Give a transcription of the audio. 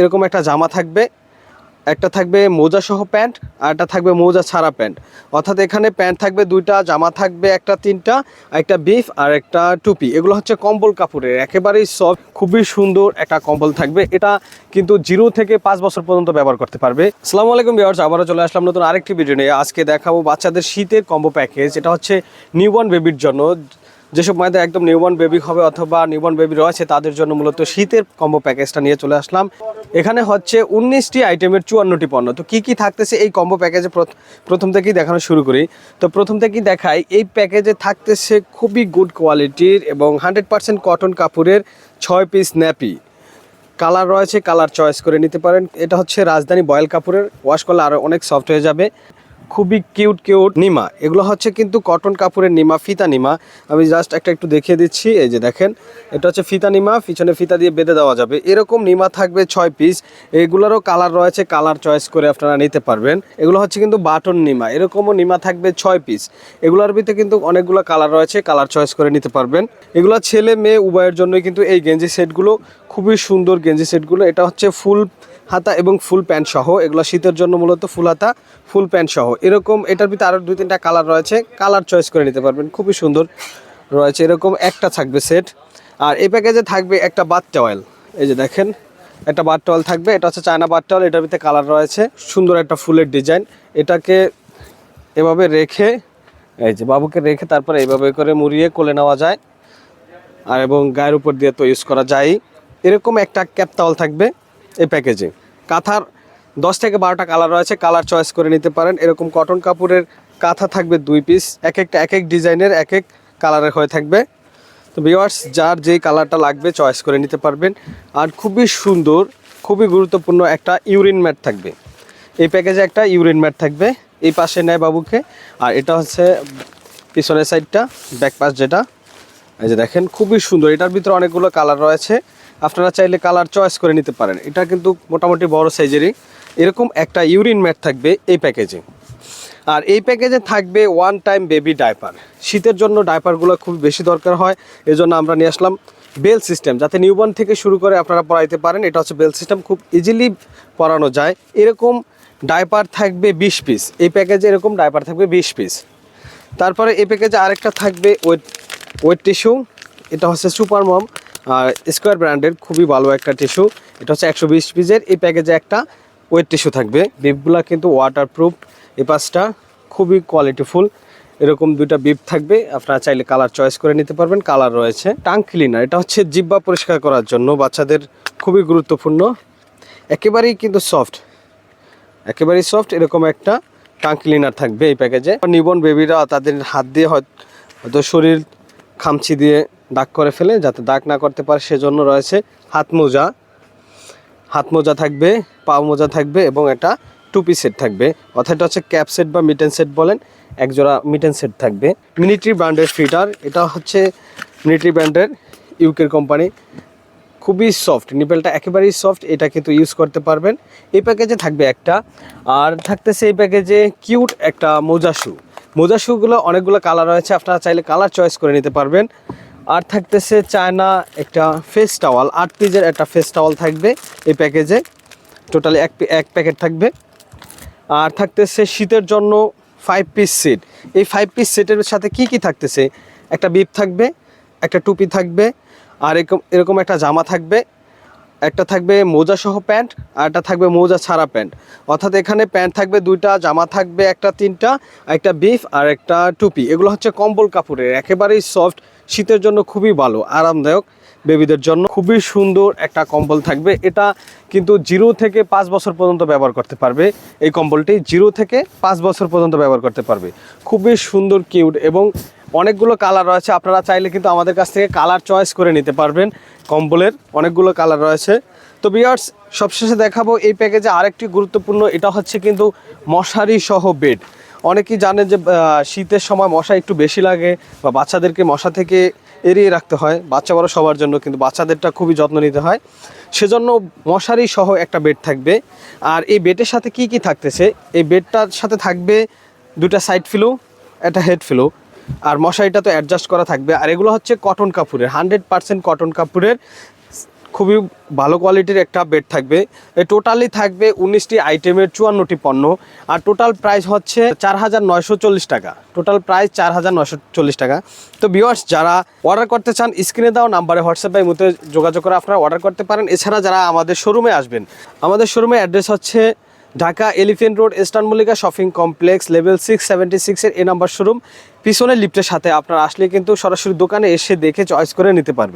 এরকম একটা জামা থাকবে, একটা থাকবে মোজা সহ প্যান্ট আর একটা থাকবে মোজা ছাড়া প্যান্ট। অর্থাৎ এখানে প্যান্ট থাকবে দুইটা, জামা থাকবে একটা তিনটা, একটা বিফ আর একটা টুপি। এগুলো হচ্ছে কম্বল কাপড়ের, একেবারেই সব খুবই সুন্দর একটা কম্বল থাকবে। এটা কিন্তু জিরো থেকে পাঁচ বছর পর্যন্ত ব্যবহার করতে পারবে। আসসালামু আলাইকুম বিয়ার্স আবারও চলে আসলাম নতুন আরেকটি ভিডিও নিয়ে। আজকে দেখাবো বাচ্চাদের শীতের কম্বো প্যাকেজ এটা হচ্ছে নিউ নিউবর্ন বেবির জন্য। যেসব মায়েদের একদম নিউবর্ন বেবি হবে অথবা নিউবর্ন বেবি রয়েছে, তাদের জন্য মূলত শীতের কম্বো প্যাকেজটা নিয়ে চলে আসলাম। এখানে হচ্ছে উনিশটি আইটেমের চুয়ান্নটি পণ্য। তো কি কি থাকতেছে এই কম্বো প্যাকেজে প্রথ- প্রথম থেকেই দেখানো শুরু করি। তো প্রথম থেকেই দেখাই, এই প্যাকেজে থাকতেছে খুবই গুড কোয়ালিটির এবং হান্ড্রেড পার্সেন্ট কটন কাপড়ের ছয় পিস ন্যাপি কালার রয়েছে কালার চয়েস করে নিতে পারেন। এটা হচ্ছে রাজধানী বয়েল কাপড়ের। ওয়াশ করলে আরও অনেক সফট হয়ে যাবে। খুবই কিউট কিউট নিমা। এগুলো হচ্ছে কিন্তু কটন কাপড়ের নিমা, ফিতা নিমা। আমি জাস্ট একটা একটু দেখিয়ে দিচ্ছি, এই যে দেখেন। এটা হচ্ছে ফিতা নিমা, পিছনে ফিতা দিয়ে বেঁধে দেওয়া যাবে। এরকম নিমা থাকবে ছয় পিস এগুলোরও কালার রয়েছে কালার চয়েস করে আপনারা নিতে পারবেন। এগুলো হচ্ছে কিন্তু বাটন নিমা, এরকমও নিমা থাকবে ছয় পিস এগুলোর ভিতরে কিন্তু অনেকগুলো কালার রয়েছে কালার চয়েস করে নিতে পারবেন। এগুলো ছেলে মেয়ে উভয়ের জন্যই কিন্তু এই গেঞ্জি সেটগুলো খুবই সুন্দর গেঞ্জি সেটগুলো। এটা হচ্ছে ফুল হাতা এবং ফুল প্যান্ট সহ। এগুলো শীতের জন্য মূলত ফুল হাতা, ফুল প্যান্ট সহ। এরকম এটার ভিতরে আরও দুই তিনটা কালার রয়েছে। কালার চয়েস করে নিতে পারবেন। খুবই সুন্দর রয়েছে। এরকম একটা থাকবে সেট আর এই প্যাকেজে থাকবে একটা বাথ টাওয়েল এই যে দেখেন, একটা বাথ টাওয়েল থাকবে। এটা হচ্ছে চায়না বাথ টাওয়েল এটার ভিতরে কালার রয়েছে। সুন্দর একটা ফুলের ডিজাইন এটাকে এভাবে রেখে, এই যে বাবুকে রেখে তারপরে এইভাবে করে মুড়িয়ে কোলে নেওয়া যায়। আর এবং গায়ের উপর দিয়ে তো ইউজ করা যায় এরকম একটা ক্যাপ টাওয়াল থাকবে এই প্যাকেজে কাঁথার দশ থেকে বারোটা কালার রয়েছে কালার চয়েস করে নিতে পারেন। এরকম কটন কাপড়ের কাঁথা থাকবে দুই পিস এক একটা, এক এক ডিজাইনের এক এক কালারের হয়ে থাকবে। তো ভিওয়ার্স যার যেই কালারটা লাগবে চয়েস করে নিতে পারবেন। আর খুবই সুন্দর, খুবই গুরুত্বপূর্ণ একটা ইউরিন ম্যাট থাকবে। এই প্যাকেজে একটা ইউরিন ম্যাট থাকবে, এই পাশে নেয় বাবুকে। আর এটা হচ্ছে পিছনের সাইডটা ব্যাক পাশ যেটা। এই যে দেখেন, খুবই সুন্দর। এটার ভিতরে অনেকগুলো কালার রয়েছে। আপনারা চাইলে কালার চয়েস করে নিতে পারেন। এটা কিন্তু মোটামুটি বড় সাইজেরই এরকম একটা ইউরিন ম্যাট থাকবে এই প্যাকেজে আর এই প্যাকেজে থাকবে ওয়ান টাইম বেবি ডাইপার শীতের জন্য ডাইপারগুলো খুব বেশি দরকার হয়। এজন্য আমরা নিয়ে আসলাম বেল সিস্টেম যাতে নিউবর্ন থেকে শুরু করে আপনারা পড়াইতে পারেন, এটা হচ্ছে বেল সিস্টেম খুব ইজিলি পরানো যায়। এরকম ডাইপার থাকবে বিশ পিস এই প্যাকেজে এরকম ডাইপার থাকবে বিশ পিস তারপরে এই প্যাকেজে আরেকটা থাকবে ওয়েট ওয়েট টিস্যু এটা হচ্ছে সুপার মম আর স্কোয়ার ব্র্যান্ডের খুবই ভালো একটা টিস্যু এটা হচ্ছে একশো বিশ পিসের, এই প্যাকেজে একটা ওয়েট টিস্যু থাকবে। বিপগুলো কিন্তু ওয়াটার প্রুফ এই পাঁচটা খুবই কোয়ালিটিফুল এরকম দুইটা বিপ থাকবে, আপনারা চাইলে কালার চয়েস করে নিতে পারবেন কালার রয়েছে। টাং ক্লিনার এটা হচ্ছে জিব্বা পরিষ্কার করার জন্য, বাচ্চাদের খুবই গুরুত্বপূর্ণ। একেবারেই কিন্তু সফট একেবারেই সফট এরকম একটা টাং ক্লিনার থাকবে এই প্যাকেজে নিবন বেবিরা তাদের হাত দিয়ে হয়- হয়তো শরীর খামচি দিয়ে দাগ করে ফেলে যাতে দাগ না করতে পারে, সেজন্য রয়েছে হাত মোজা। হাত মোজা থাকবে, পা মোজা থাকবে এবং একটা টুপি সেট থাকবে। অর্থাৎ এটা হচ্ছে ক্যাপ সেট বা মিটেন সেট বলেন, একজোড়া মিটেন সেট থাকবে। মিনিট্রি ব্র্যান্ডের ফিটার, এটা হচ্ছে মিনিট্রি ব্র্যান্ডের ইউকের কোম্পানি খুবই সফট নিপেলটা একেবারেই সফট এটা কিন্তু ইউজ করতে পারবেন। এই প্যাকেজে থাকবে একটা, আর থাকতেছে এই প্যাকেজে কিউট একটা মোজা শু মোজা শুগুলো অনেকগুলো কালার রয়েছে, আপনারা চাইলে কালার চয়েস করে নিতে পারবেন। আর থাকতেছে চায়না একটা ফেস টাওয়াল আট পিসের একটা ফেস টাওয়াল থাকবে এই প্যাকেজে টোটালি এক এক প্যাকেট থাকবে। আর থাকতেছে শীতের জন্য ফাইভ পিস সেট এই ফাইভ পিস সেটের সাথে কি কি থাকতেছে? একটা বিপ থাকবে, একটা টুপি থাকবে, আর এরকম এরকম একটা জামা থাকবে। একটা থাকবে মোজা সহ প্যান্ট, আর একটা থাকবে মোজা ছাড়া প্যান্ট। অর্থাৎ এখানে প্যান্ট থাকবে দুইটা, জামা থাকবে একটা তিনটা, একটা বিফ আর একটা টুপি। এগুলো হচ্ছে কম্বল কাপড়ের, একেবারেই সফট, শীতের জন্য খুবই ভালো, আরামদায়ক বেবিদের জন্য খুবই সুন্দর একটা কম্বল থাকবে। এটা কিন্তু জিরো থেকে পাঁচ বছর পর্যন্ত ব্যবহার করতে পারবে। এই কম্বলটি জিরো থেকে পাঁচ বছর পর্যন্ত ব্যবহার করতে পারবে। খুবই সুন্দর, কিউট এবং অনেকগুলো কালার রয়েছে। আপনারা চাইলে কিন্তু আমাদের কাছ থেকে কালার চয়েস করে নিতে পারবেন। কম্বলের অনেকগুলো কালার রয়েছে। তো বিয়ার্স সবশেষে দেখাবো এই প্যাকেজে আরেকটি গুরুত্বপূর্ণ, এটা হচ্ছে কিন্তু মশারি সহ বেড অনেকেই জানেন যে শীতের সময় মশা একটু বেশি লাগে বা বাচ্চাদেরকে মশা থেকে এড়িয়ে রাখতে হয়। বাচ্চা বড় সবার জন্য কিন্তু বাচ্চাদেরটা খুবই যত্ন নিতে হয়। সেজন্য মশারি সহ একটা বেড থাকবে। আর এই বেডের সাথে কি কি থাকতেছে? এই বেডটার সাথে থাকবে দুটা সাইড ফিলো একটা হেড ফিলো আর মশারিটা তো অ্যাডজাস্ট করা থাকবে। আর এগুলো হচ্ছে কটন কাপড়ের হান্ড্রেড পার্সেন্ট কটন কাপড়ের, খুবই ভালো কোয়ালিটির একটা বেড থাকবে। টোটালি থাকবে উনিশটি আইটেমের চুয়ান্নটি পণ্য। আর টোটাল প্রাইস হচ্ছে চার হাজার নয়শো চল্লিশ টাকা। টোটাল প্রাইস চার হাজার নয়শো চল্লিশ টাকা। তো ভিউয়ার্স যারা অর্ডার করতে চান স্ক্রিনে দেওয়া নাম্বারে হোয়াটসঅ্যাপে মুহূর্তে যোগাযোগ করে আপনারা অর্ডার করতে পারেন। এছাড়া যারা আমাদের শোরুমে আসবেন, আমাদের শোরুমে অ্যাড্রেস হচ্ছে Dhaka elephant road, eastern Mallika shopping complex, level six seventy সিক্সের এ নাম্বার শোরুম। পিছনের লিফটের সাথে আপনারা আসলে কিন্তু সরাসরি দোকানে এসে দেখে চয়েস করে নিতে পারবেন।